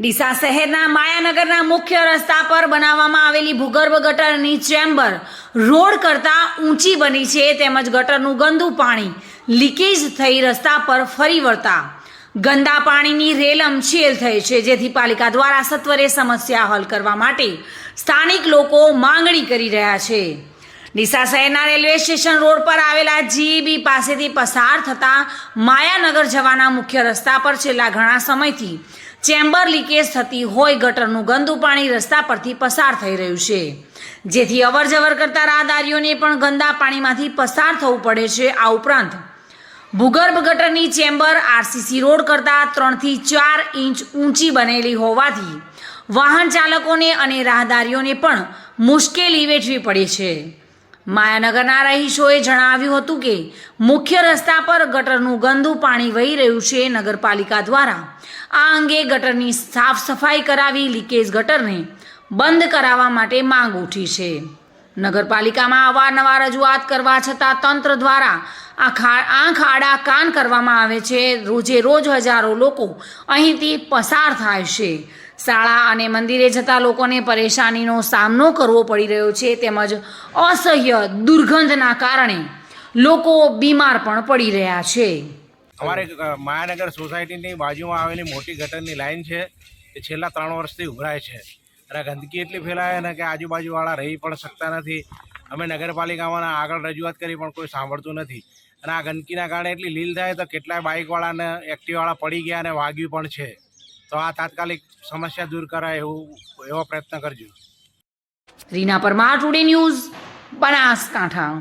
ડીસા શહેરના માયાનગરના મુખ્ય રસ્તા પર બનાવવામાં આવેલી ભૂગર્ભ ગટરની ચેમ્બર રોડ કરતાં ઊંચી બની છે તેમજ ગટરનું ગંદુ પાણી લીકેજ થઈ રસ્તા પર ફરી વળતા. ગંદા પાણીની રેલમ છેલ થઈ છે, જેથી પાલિકા દ્વારા સત્વરે સમસ્યા હલ કરવા માટે સ્થાનિક લોકો માંગણી કરી રહ્યા છે. ડીસા શહેરના રેલવે સ્ટેશન રોડ પર આવેલા જીઈબી પાસેથી પસાર થતા માયાનગર જવાના મુખ્ય રસ્તા પર છેલ્લા ઘણા સમયથી ચેમ્બર લીકેજ થતી હોય ગટરનું ગંદુ પાણી રસ્તા પરથી પસાર થઈ રહ્યું છે. જેથી અવરજવર કરતા રાહદારીઓને પણ ગંદા પાણીમાંથી પસાર થવું પડે છે. આ ઉપરાંત ભૂગર્ભ ગટરની ચેમ્બર આરસીસી રોડ કરતાં ત્રણથી ચાર ઇંચ ઊંચી બનેલી હોવાથી વાહન ચાલકોને અને રાહદારીઓને પણ મુશ્કેલી વેઠવી પડે છે. માયાનગરના રહીશોએ જણાવ્યું હતું કે મુખ્ય રસ્તા પર ગટરનું ગંદુ પાણી વહી રહ્યું છે નગરપાલિકા દ્વારા. આ અંગે ગટરની સાફ સફાઈ કરાવી લીકેજ ગટરને બંધ કરાવવા માટે માંગ ઉઠી છે. નગરપાલિકામાં અવારનવાર રજૂઆત કરવા છતાં તંત્ર દ્વારા આ ખા આંખ આડા કાન કરવામાં આવે છે. રોજે રોજ હજારો લોકો અહીંથી પસાર થાય છે. શાળા અને મંદિરે જતા લોકોને પરેશાનીનો સામનો કરવો પડી રહ્યો છે તેમજ અસહ્ય દુર્ગંધના કારણે લોકો બીમાર પણ પડી રહ્યા છે. અમારે મહાનગર સોસાયટીની બાજુમાં આવેલી મોટી ગટરની લાઈન છે. એ છેલ્લા ત્રણ વર્ષથી ઉભરાય છે. અને ગંદકી એટલી ફેલાય ને કે આજુબાજુવાળા રહી પણ શકતા નથી. અમે નગરપાલિકામાં આગળ રજૂઆત કરી, પણ કોઈ સાંભળતું નથી. અને આ ગંદકીના કારણે એટલી લીલ થાય તો કેટલાય બાઇકવાળાને, એક્ટિવાળા પડી ગયા અને વાગ્યું પણ છે. તો આ તાત્કાલિક સમસ્યા દૂર કરાય એવું, એવો પ્રયત્ન કરજો. Reena Parmar, today news Banaskantha.